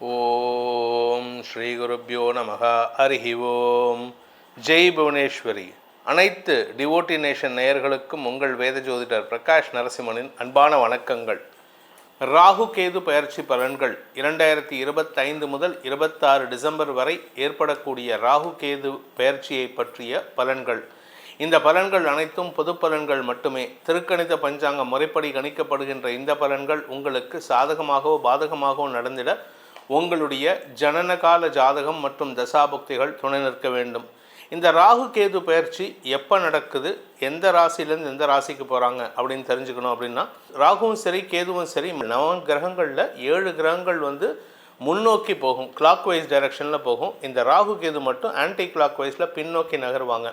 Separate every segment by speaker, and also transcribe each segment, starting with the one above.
Speaker 1: ஓம் ஸ்ரீ குருப்பியோ நமக. அரிஹி ஓம். ஜெய் புவனேஸ்வரி. அனைத்து டிவோட்டி நேஷன் நேயர்களுக்கும் உங்கள் வேத ஜோதிடர் பிரகாஷ் நரசிம்மனின் அன்பான வணக்கங்கள். ராகு கேது பயிற்சி பலன்கள் இரண்டாயிரத்தி இருபத்தைந்து முதல் இருபத்தாறு டிசம்பர் வரை ஏற்படக்கூடிய ராகு கேது பயிற்சியை பற்றிய பலன்கள். இந்த பலன்கள் அனைத்தும் பொது பலன்கள் மட்டுமே. திருக்கணித பஞ்சாங்க முறைப்படி கணிக்கப்படுகின்ற இந்த பலன்கள் உங்களுக்கு சாதகமாகவோ பாதகமாகவோ நடந்திட உங்களுடைய ஜனனகால ஜாதகம் மற்றும் தசாபக்திகள் துணை நிற்க வேண்டும். இந்த ராகு கேது பயிற்சி எப்போ நடக்குது? எந்த ராசியிலேருந்து எந்த ராசிக்கு போகிறாங்க அப்படின்னு தெரிஞ்சுக்கணும் அப்படின்னா ராகுவும் சரி கேதுவும் சரி நவ கிரகங்களில் ஏழு கிரகங்கள் வந்து முன்னோக்கி போகும். கிளாக் வைஸ் டைரக்ஷனில் போகும். இந்த ராகு கேது மட்டும் ஆன்டி கிளாக் வைஸில் பின்னோக்கி நகருவாங்க.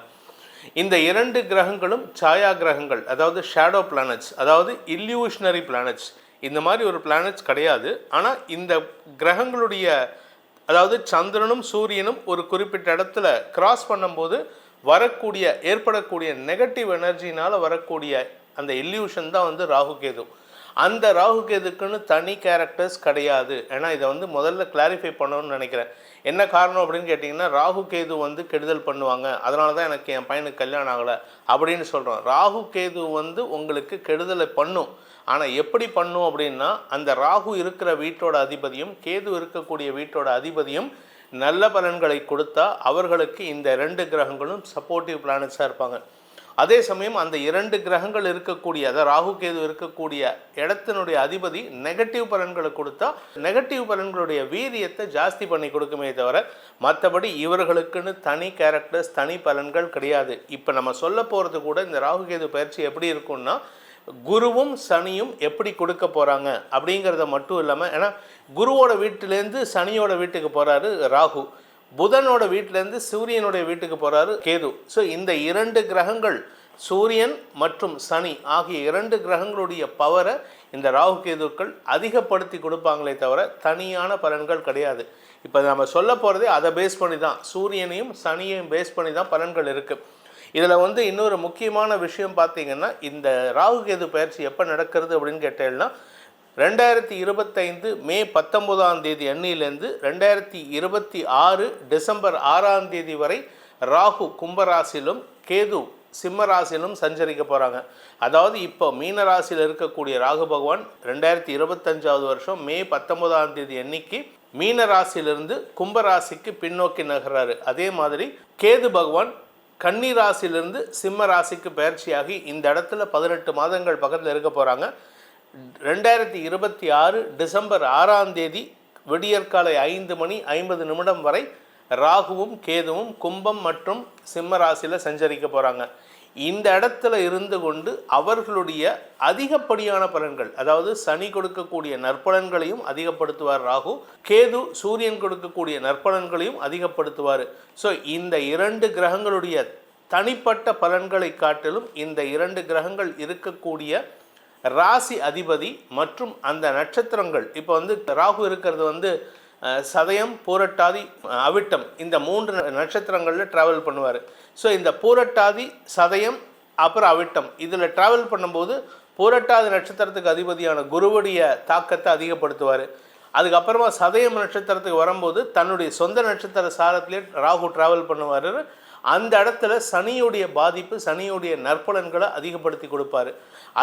Speaker 1: இந்த இரண்டு கிரகங்களும் சாயா கிரகங்கள் அதாவது ஷேடோ பிளானட்ஸ் அதாவது இல்யூஷனரி பிளானட்ஸ் இந்த மாதிரி ஒரு பிளானட்ஸ் கிடையாது. ஆனால் இந்த கிரகங்களுடைய அதாவது சந்திரனும் சூரியனும் ஒரு குறிப்பிட்ட இடத்துல கிராஸ் பண்ணும்போது வரக்கூடிய ஏற்படக்கூடிய நெகட்டிவ் எனர்ஜினால் வரக்கூடிய அந்த இல்யூஷன் தான் வந்து ராகு கேது. அந்த ராகு கேதுக்குன்னு தனி கேரக்டர்ஸ் கிடையாது. ஏன்னா இதை வந்து முதல்ல கிளாரிஃபை பண்ணணும்னு நினைக்கிறேன். என்ன காரணம் அப்படின்னு கேட்டிங்கன்னா ராகு கேது வந்து கெடுதல் பண்ணுவாங்க. அதனால தான் எனக்கு என் பையனுக்கு கல்யாணம் ஆகலை அப்படின்னு சொல்கிறோம் ராகு கேது வந்து உங்களுக்கு கெடுதலை பண்ணும். ஆனால் எப்படி பண்ணும் அப்படின்னா அந்த ராகு இருக்கிற வீட்டோட அதிபதியும் கேது இருக்கக்கூடிய வீட்டோட அதிபதியும் நல்ல பலன்களை கொடுத்தா அவர்களுக்கு இந்த ரெண்டு கிரகங்களும் சப்போர்ட்டிவ் பிளானட்ஸாக இருப்பாங்க. அதே சமயம் அந்த இரண்டு கிரகங்கள் இருக்கக்கூடிய அதாவது ராகு கேது இருக்கக்கூடிய இடத்தினுடைய அதிபதி நெகட்டிவ் பலன்களை கொடுத்தா நெகட்டிவ் பலன்களுடைய வீரியத்தை ஜாஸ்தி பண்ணி கொடுக்குமே தவிர மற்றபடி இவர்களுக்குன்னு தனி கேரக்டர்ஸ் தனி பலன்கள் கிடையாது. இப்போ நம்ம சொல்ல போகிறது கூட இந்த ராகு கேது பயிற்சி எப்படி இருக்கும்னா குருவும் சனியும் எப்படி கொடுக்க போகிறாங்க அப்படிங்கிறத மட்டும் இல்லாமல் ஏன்னா குருவோட வீட்டிலேருந்து சனியோட வீட்டுக்கு போகிறாரு ராகு. புதனோட வீட்டிலேருந்து சூரியனுடைய வீட்டுக்கு போகிறாரு கேது. ஸோ இந்த இரண்டு கிரகங்கள் சூரியன் மற்றும் சனி ஆகிய இரண்டு கிரகங்களுடைய பவரை இந்த ராகு கேதுக்கள் அதிகப்படுத்தி கொடுப்பாங்களே தவிர தனியான பலன்கள் கிடையாது. இப்போ நம்ம சொல்ல போகிறதே அதை பேஸ் பண்ணி தான் சூரியனையும் சனியையும் பேஸ் பண்ணி தான் பலன்கள் இருக்குது இதில் வந்து இன்னொரு முக்கியமான விஷயம் பார்த்தீங்கன்னா இந்த ராகு கேது பயிற்சி எப்போ நடக்கிறது அப்படின்னு கேட்டேன்னா ரெண்டாயிரத்தி இருபத்தைந்து மே பத்தொம்போதாம் தேதி அன்னியிலேருந்து ரெண்டாயிரத்தி இருபத்தி ஆறு டிசம்பர் ஆறாம் தேதி வரை ராகு கும்பராசிலும் கேது சிம்ம ராசியிலும் சஞ்சரிக்க போகிறாங்க அதாவது இப்போ மீன ராசியில் இருக்கக்கூடிய ராகு பகவான் ரெண்டாயிரத்தி இருபத்தஞ்சாவது வருஷம் மே பத்தொன்பதாம் தேதி அன்னைக்கு மீன ராசியிலிருந்து கும்பராசிக்கு பின்னோக்கி நகர்றாரு. அதே மாதிரி கேது பகவான் கன்னி ராசியிலிருந்து சிம்ம ராசிக்கு பயிற்சியாகி இந்த இடத்துல பதினெட்டு மாதங்கள் பக்கத்தில் இருக்க போகிறாங்க ரெண்டாயிரத்தி இருபத்தி ஆறு டிசம்பர் ஆறாம் தேதி விடியற்காலை ஐந்து மணி ஐம்பது நிமிடம் வரை ராகுவும் கேதுவும் கும்பம் மற்றும் சிம்ம ராசியில் சஞ்சரிக்க போகிறாங்க இந்த இடத்துல இருந்து கொண்டு அவர்களுடைய அதிகப்படியான பலன்கள் அதாவது சனி கொடுக்கக்கூடிய நற்பலன்களையும் அதிகப்படுத்துவார் ராகு கேது சூரியன் கொடுக்கக்கூடிய நற்பலன்களையும் அதிகப்படுத்துவார். ஸோ இந்த இரண்டு கிரகங்களுடைய தனிப்பட்ட பலன்களை காட்டிலும் இந்த இரண்டு கிரகங்கள் இருக்கக்கூடிய ராசி அதிபதி மற்றும் அந்த நட்சத்திரங்கள். இப்போ வந்து ராகு இருக்கிறது வந்து சதயம் பூரட்டாதி அவிட்டம். இந்த மூன்று ந- நட்சத்திரங்களில் ட்ராவல் பண்ணுவார். ஸோ இந்த பூரட்டாதி சதயம் அப்புறம் அவிட்டம். இதில் ட்ராவல் பண்ணும்போது பூரட்டாதி நட்சத்திரத்துக்கு அதிபதியான குருவுடைய தாக்கத்தை அதிகப்படுத்துவார். அதுக்கப்புறமா சதயம் நட்சத்திரத்துக்கு வரும்போது தன்னுடைய சொந்த நட்சத்திர சாரத்திலே ராகு ட்ராவல் பண்ணுவார். அந்த இடத்துல சனியுடைய பாதிப்பு சனியுடைய நற்பலன்களை அதிகப்படுத்தி கொடுப்பாரு.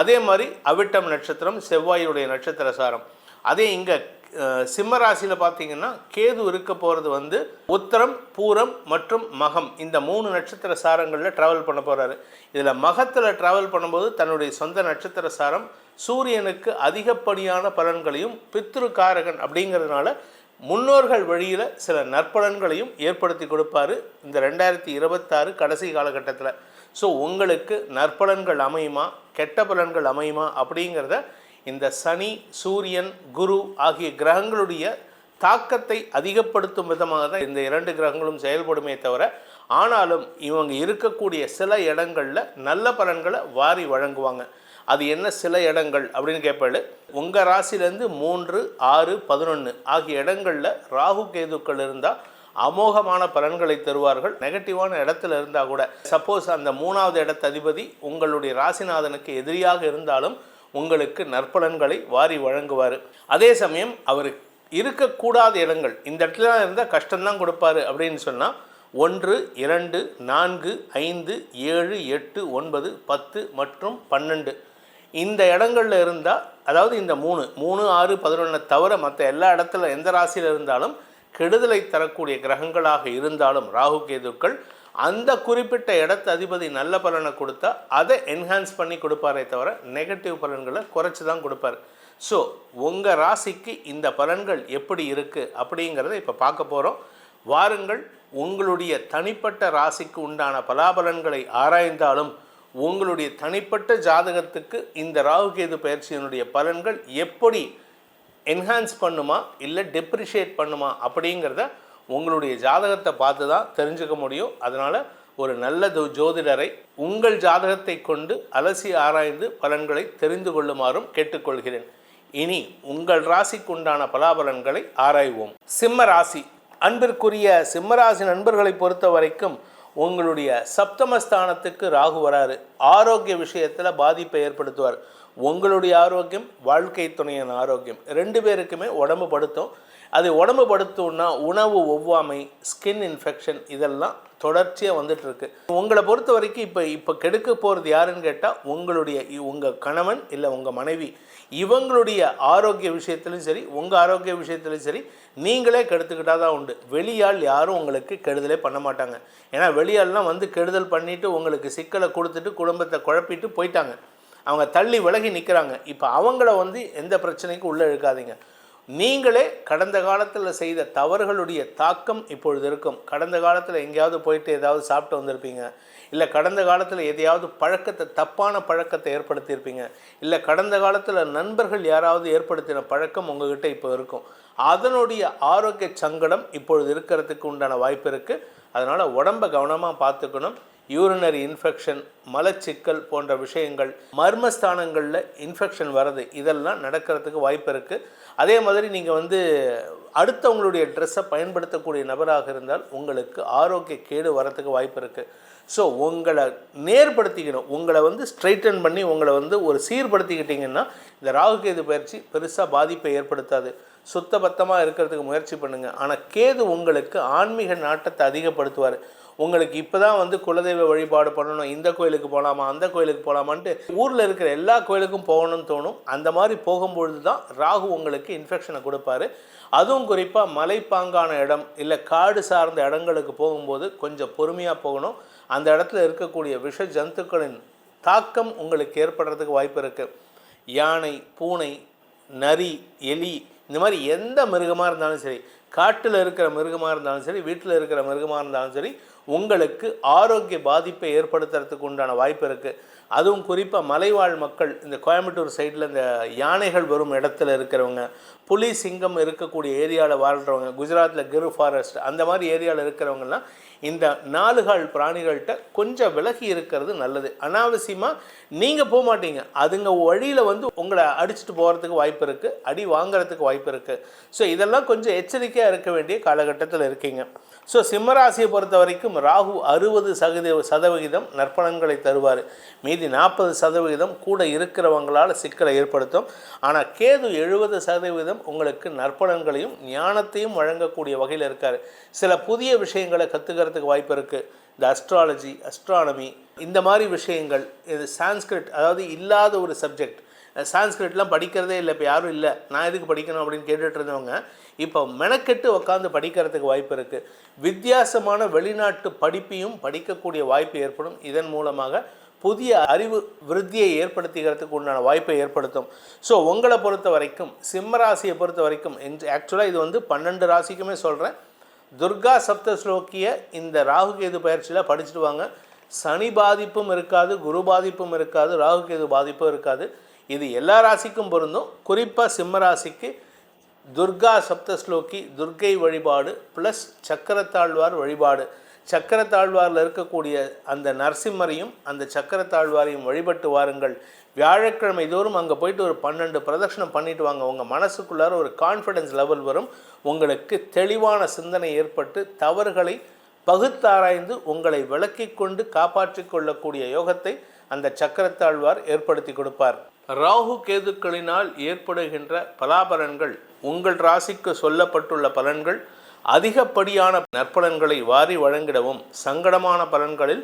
Speaker 1: அதே மாதிரி அவிட்டம் நட்சத்திரம் செவ்வாயுடைய நட்சத்திர சாரம். அதே இங்கே சிம்ம ராசியில் பார்த்தீங்கன்னா கேது இருக்க போகிறது வந்து உத்தரம் பூரம் மற்றும் மகம். இந்த மூணு நட்சத்திர சாரங்களில் ட்ராவல் பண்ண போகிறாரு இதில் மகத்தில் ட்ராவல் பண்ணும்போது தன்னுடைய சொந்த நட்சத்திர சாரம் சூரியனுக்கு அதிகப்படியான பலன்களையும் பித்ரு காரகன் அப்படிங்கிறதுனால முன்னோர்கள் வழியில் சில நற்பலன்களையும் ஏற்படுத்தி கொடுப்பாரு இந்த ரெண்டாயிரத்தி இருபத்தாறு கடைசி காலகட்டத்தில். ஸோ உங்களுக்கு நற்பலன்கள் அமையுமா? கெட்ட பலன்கள் அமையுமா? அப்படிங்கிறத இந்த சனி சூரியன் குரு ஆகிய கிரகங்களுடைய தாக்கத்தை அதிகப்படுத்தும் விதமாக தான் இந்த இரண்டு கிரகங்களும் செயல்படுமே தவிர ஆனாலும் இவங்க இருக்கக்கூடிய சில இடங்களில் நல்ல பலன்களை வாரி வழங்குவாங்க. அது என்ன சில இடங்கள் அப்படின்னு கேட்பாள். உங்கள் ராசிலேருந்து மூன்று ஆறு பதினொன்று ஆகிய இடங்களில் ராகு கேதுக்கள் இருந்தால் அமோகமான பலன்களை தருவார்கள். நெகட்டிவான இடத்துல இருந்தால் கூட சப்போஸ் அந்த மூணாவது இடத்த அதிபதி உங்களுடைய ராசிநாதனுக்கு எதிரியாக இருந்தாலும் உங்களுக்கு நற்பலன்களை வாரி வழங்குவார். அதே சமயம் அவர் இருக்கக்கூடாத இடங்கள் இந்த இடத்துல இருந்தால் கஷ்டம்தான் கொடுப்பாரு அப்படின்னு சொன்னால் ஒன்று இரண்டு நான்கு ஐந்து ஏழு எட்டு ஒன்பது பத்து மற்றும் பன்னெண்டு இந்த இடங்களில் இருந்தால் அதாவது இந்த மூணு மூணு ஆறு பதினொன்றை தவிர மற்ற எல்லா இடத்துல எந்த ராசியில் இருந்தாலும் கெடுதலை தரக்கூடிய கிரகங்களாக இருந்தாலும் ராகு கேதுக்கள் அந்த குறிப்பிட்ட இடத்து அதிபதி நல்ல பலனை கொடுத்தா அதை என்ஹான்ஸ் பண்ணி கொடுப்பாரே தவிர நெகட்டிவ் பலன்களை குறைச்சி தான் கொடுப்பார். ஸோ உங்கள் ராசிக்கு இந்த பலன்கள் எப்படி இருக்குது அப்படிங்கிறத இப்போ பார்க்க போகிறோம் வாருங்கள் உங்களுடைய தனிப்பட்ட ராசிக்கு உண்டான பலாபலன்களை ஆராய்ந்தாலும் உங்களுடைய தனிப்பட்ட ஜாதகத்துக்கு இந்த ராகுகேது பயிற்சியினுடைய பலன்கள் எப்படி என்ஹான்ஸ் பண்ணுமா இல்லை டெப்ரிஷியேட் பண்ணுமா அப்படிங்கிறத உங்களுடைய ஜாதகத்தை பார்த்து தான் தெரிஞ்சுக்க முடியும். அதனால் ஒரு நல்ல ஜோதிடரை உங்கள் ஜாதகத்தை கொண்டு அலசி ஆராய்ந்து பலன்களை தெரிந்து கொள்ளுமாறும் கேட்டுக்கொள்கிறேன். இனி உங்கள் ராசிக்குண்டான பலாபலன்களை ஆராய்வோம். சிம்ம ராசி. அன்பிற்குரிய சிம்மராசி நண்பர்களை பொறுத்த வரைக்கும் உங்களுடைய சப்தமஸ்தானத்துக்கு ராகு வராரு. ஆரோக்கிய விஷயத்தில் பாதிப்பை ஏற்படுத்துவார். உங்களுடைய ஆரோக்கியம் வாழ்க்கை துணையின் ஆரோக்கியம். ரெண்டு பேருக்குமே உடம்பு படுத்தும். அது உடம்பு படுத்தும்னா உணவு ஒவ்வாமை ஸ்கின் இன்ஃபெக்ஷன் இதெல்லாம் தொடர்ச்சியாக வந்துட்டு இருக்கு உங்களை பொறுத்த வரைக்கும் இப்போ இப்போ கெடுக்க போகிறது யாருன்னு கேட்டால் உங்களுடைய உங்கள் கணவன் இல்லை உங்கள் மனைவி. இவங்களுடைய ஆரோக்கிய விஷயத்திலும் சரி உங்கள் ஆரோக்கிய விஷயத்திலும் சரி நீங்களே கெடுத்துக்கிட்டால் தான் உண்டு. வெளியால் யாரும் உங்களுக்கு கெடுதலே பண்ண மாட்டாங்க. ஏன்னா வெளியாள்லாம் வந்து கெடுதல் பண்ணிவிட்டு உங்களுக்கு சிக்கலை கொடுத்துட்டு குடும்பத்தை குழப்பிட்டு போயிட்டாங்க. அவங்க தள்ளி விலகி நிற்கிறாங்க இப்போ அவங்கள வந்து எந்த பிரச்சனைக்கும் உள்ளே இழுக்காதீங்க. நீங்களே கடந்த காலத்தில் செய்த தவறுகளுடைய தாக்கம் இப்பொழுது இருக்கும். கடந்த காலத்தில் எங்கேயாவது போயிட்டு ஏதாவது சாப்பிட்டு வந்திருப்பீங்க. இல்லை கடந்த காலத்தில் எதையாவது பழக்கத்தை தப்பான பழக்கத்தை ஏற்படுத்தியிருப்பீங்க. இல்லை கடந்த காலத்தில் நண்பர்கள் யாராவது ஏற்படுத்தின பழக்கம் உங்ககிட்ட இப்போ இருக்கும். அதனுடைய ஆரோக்கிய சங்கடம் இப்பொழுது இருக்கிறதுக்கு உண்டான வாய்ப்பு இருக்குது அதனால் உடம்பை கவனமாக பார்த்துக்கணும். யூரினரி இன்ஃபெக்ஷன் மலச்சிக்கல் போன்ற விஷயங்கள் மர்மஸ்தானங்களில் இன்ஃபெக்ஷன் வர்றது இதெல்லாம் நடக்கிறதுக்கு வாய்ப்பு இருக்குது அதே மாதிரி நீங்கள் வந்து அடுத்தவங்களுடைய ட்ரெஸ்ஸை பயன்படுத்தக்கூடிய நபராக இருந்தால் உங்களுக்கு ஆரோக்கிய கேடு வரத்துக்கு வாய்ப்பு இருக்குது ஸோ உங்களை நேர்படுத்திக்கணும். உங்களை வந்து ஸ்ட்ரைட்டன் பண்ணி உங்களை வந்து ஒரு சீர்படுத்திக்கிட்டிங்கன்னா இந்த ராகுகேது பயிற்சி பெருசாக பாதிப்பை ஏற்படுத்தாது. சுத்தபத்தமாக இருக்கிறதுக்கு முயற்சி பண்ணுங்கள் ஆனால் கேது உங்களுக்கு ஆன்மீக நாட்டத்தை அதிகப்படுத்துவார். உங்களுக்கு இப்போ தான் வந்து குலதெய்வ வழிபாடு பண்ணணும் இந்த கோயிலுக்கு போகலாமா அந்த கோயிலுக்கு போகலாமான்ட்டு ஊரில் இருக்கிற எல்லா கோயிலுக்கும் போகணும்னு தோணும். அந்த மாதிரி போகும்பொழுது தான் ராகு உங்களுக்கு இன்ஃபெக்ஷனை கொடுப்பாரு. அதுவும் குறிப்பாக மலைப்பாங்கான இடம் இல்லை காடு சார்ந்த இடங்களுக்கு போகும்போது கொஞ்சம் பொறுமையாக போகணும். அந்த இடத்துல இருக்கக்கூடிய விஷ ஜந்துக்களின் தாக்கம் உங்களுக்கு ஏற்படுறதுக்கு வாய்ப்பு இருக்குது யானை பூனை நரி எலி இந்த மாதிரி எந்த மிருகமாக இருந்தாலும் சரி காட்டில் இருக்கிற மிருகமாக இருந்தாலும் சரி வீட்டில் இருக்கிற மிருகமாக இருந்தாலும் சரி உங்களுக்கு ஆரோக்கிய பாதிப்பை ஏற்படுத்துறதுக்கு உண்டான வாய்ப்பு இருக்குது அதுவும் குறிப்பாக மலைவாழ் மக்கள் இந்த கோயம்புத்தூர் சைடில் இந்த யானைகள் வரும் இடத்துல இருக்கிறவங்க புலி சிங்கம் இருக்கக்கூடிய ஏரியாவில் வாழ்கிறவங்க குஜராத்தில் கிரு ஃபாரஸ்ட் அந்த மாதிரி ஏரியாவில் இருக்கிறவங்கலாம் இந்த நாலுகால் பிராணிகள்கிட்ட கொஞ்சம் விலகி இருக்கிறது நல்லது. அனாவசியமாக நீங்கள் போக மாட்டீங்க. அதுங்க வழியில் வந்து உங்களை அடிச்சுட்டு போகிறதுக்கு வாய்ப்பு இருக்குது அடி வாங்குறதுக்கு வாய்ப்பு இருக்குது ஸோ இதெல்லாம் கொஞ்சம் எச்சரிக்கையாக இருக்க வேண்டிய காலகட்டத்தில் இருக்கீங்க. ஸோ சிம்மராசியை பொறுத்த வரைக்கும் ராகு அறுபது சதவீத சதவிகிதம் நற்பலன்களை தருவார். மீதி நாற்பது சதவிகிதம் கூட இருக்கிறவங்களால் சிக்கலை ஏற்படுத்தும். ஆனால் கேது எழுபது சதவீதம் உங்களுக்கு நற்பலன்களையும் ஞானத்தையும் வழங்கக்கூடிய வகையில் இருக்கார். சில புதிய விஷயங்களை கற்றுக்கிறதுக்கு வாய்ப்பு இருக்குது இந்த அஸ்ட்ராலஜி அஸ்ட்ரானமி இந்த மாதிரி விஷயங்கள் இது சான்ஸ்கிரிட் அதாவது இல்லாத ஒரு சப்ஜெக்ட் சான்ஸ்கிரிட்லாம் படிக்கிறதே இல்லை இப்போ யாரும் இல்லை. நான் எதுக்கு படிக்கணும் அப்படின்னு கேட்டுட்டு இருந்தவங்க இப்போ மெனக்கெட்டு உட்காந்து படிக்கிறதுக்கு வாய்ப்பு இருக்குது வித்தியாசமான வெளிநாட்டு படிப்பையும் படிக்கக்கூடிய வாய்ப்பு ஏற்படும். இதன் மூலமாக புதிய அறிவு விருத்தியை ஏற்படுத்திக்கிறதுக்கு உண்டான வாய்ப்பை ஏற்படுத்தும். ஸோ உங்களை பொறுத்த வரைக்கும் சிம்ம ராசியை பொறுத்த வரைக்கும் ஆக்சுவலாக இது வந்து பன்னெண்டு ராசிக்குமே சொல்கிறேன் துர்கா சப்த ஸ்லோக்கிய இந்த ராகு கேது பயிற்சியில் படிச்சுட்டு வாங்க. சனி பாதிப்பும் இருக்காது குரு பாதிப்பும் இருக்காது ராகு கேது பாதிப்பும் இருக்காது. இது எல்லா ராசிக்கும் பொருந்தும். குறிப்பாக சிம்ம ராசிக்கு துர்கா சப்தஸ்லோக்கி துர்க்கை வழிபாடு ப்ளஸ் சக்கரத்தாழ்வார் வழிபாடு. சக்கரத்தாழ்வாரில் இருக்கக்கூடிய அந்த நரசிம்மரையும் அந்த சக்கரத்தாழ்வாரையும் வழிபட்டு வாருங்கள். வியாழக்கிழமை தோறும் அங்கே போயிட்டு ஒரு பன்னெண்டு பிரதட்சணம் பண்ணிட்டு வாங்க. உங்கள் மனசுக்குள்ளார ஒரு கான்ஃபிடன்ஸ் லெவல் வரும். உங்களுக்கு தெளிவான சிந்தனை ஏற்பட்டு தவறுகளை பகுத்தாராய்ந்து உங்களை விளக்கி கொண்டு காப்பாற்றி கொள்ளக்கூடிய யோகத்தை அந்த சக்கரத்தாழ்வார் ஏற்படுத்தி கொடுப்பார். ராகு கேதுக்களினால் ஏற்படுகின்ற பலாபலன்கள் உங்கள் ராசிக்கு சொல்லப்பட்டுள்ள பலன்கள் அதிகப்படியான நற்பலன்களை வாரி வழங்கிடவும் சங்கடமான பலன்களில்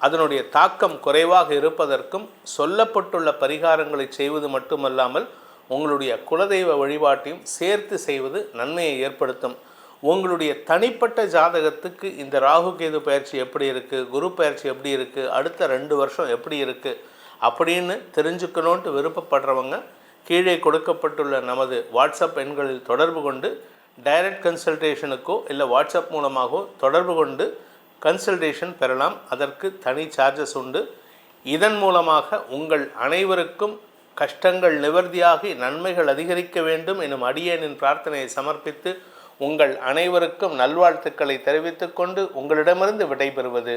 Speaker 1: அதனுடைய தாக்கம் குறைவாக இருப்பதற்கும் சொல்லப்பட்டுள்ள பரிகாரங்களை செய்வது மட்டுமல்லாமல் உங்களுடைய குலதெய்வ வழிபாட்டையும் சேர்த்து செய்வது நன்மையை ஏற்படுத்தும். உங்களுடைய தனிப்பட்ட ஜாதகத்துக்கு இந்த ராகு கேது பயிற்சி எப்படி இருக்குது குரு பயிற்சி எப்படி இருக்குது அடுத்த ரெண்டு வருஷம் எப்படி இருக்குது அப்படின்னு தெரிஞ்சுக்கணுன்ட்டு விருப்பப்படுறவங்க கீழே கொடுக்கப்பட்டுள்ள நமது வாட்ஸ்அப் எண்களில் தொடர்பு கொண்டு டைரக்ட் கன்சல்டேஷனுக்கோ இல்லை வாட்ஸ்அப் மூலமாகவோ தொடர்பு கொண்டு கன்சல்டேஷன் பெறலாம். அதற்கு தனி சார்ஜஸ் உண்டு. இதன் மூலமாக உங்கள் அனைவருக்கும் கஷ்டங்கள் நிவர்த்தியாகி நன்மைகள் அதிகரிக்க வேண்டும் எனும் அடியேனின் பிரார்த்தனையை சமர்ப்பித்து உங்கள் அனைவருக்கும் நல்வாழ்த்துக்களை தெரிவித்துக்கொண்டு உங்களிடமிருந்து விடைபெறுவது